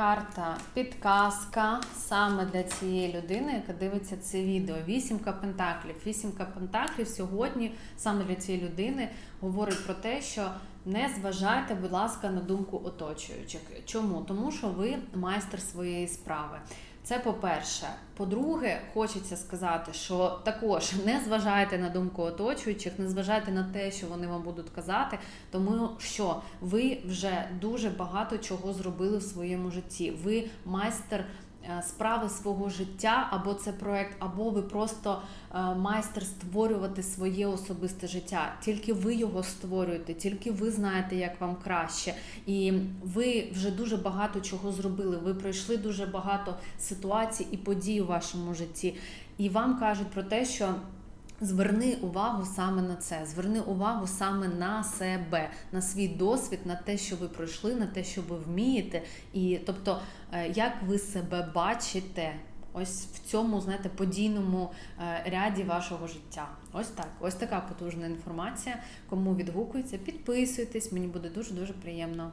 карта підказка саме для цієї людини, яка дивиться це відео. Вісімка пентаклів. Вісімка пентаклів сьогодні саме для цієї людини говорить про те, що не зважайте, будь ласка, на думку оточуючих. Чому? Тому що ви майстер своєї справи. Це по-перше. По-друге, хочеться сказати, що також не зважайте на думку оточуючих, не зважайте на те, що вони вам будуть казати, тому що ви вже дуже багато чого зробили в своєму житті. Ви майстер справи свого життя, або це проект, або ви просто е, майстер створювати своє особисте життя. Тільки ви його створюєте, тільки ви знаєте, як вам краще. І ви вже дуже багато чого зробили. Ви пройшли дуже багато ситуацій і подій у вашому житті. І вам кажуть про те, що. Зверни увагу саме на це, зверни увагу саме на себе, на свій досвід, на те, що ви пройшли, на те, що ви вмієте, і тобто, е, як ви себе бачите, ось в цьому, знаєте, подійному е, ряді вашого життя. Ось так, ось така потужна інформація. Кому відгукується, підписуйтесь, мені буде дуже дуже приємно.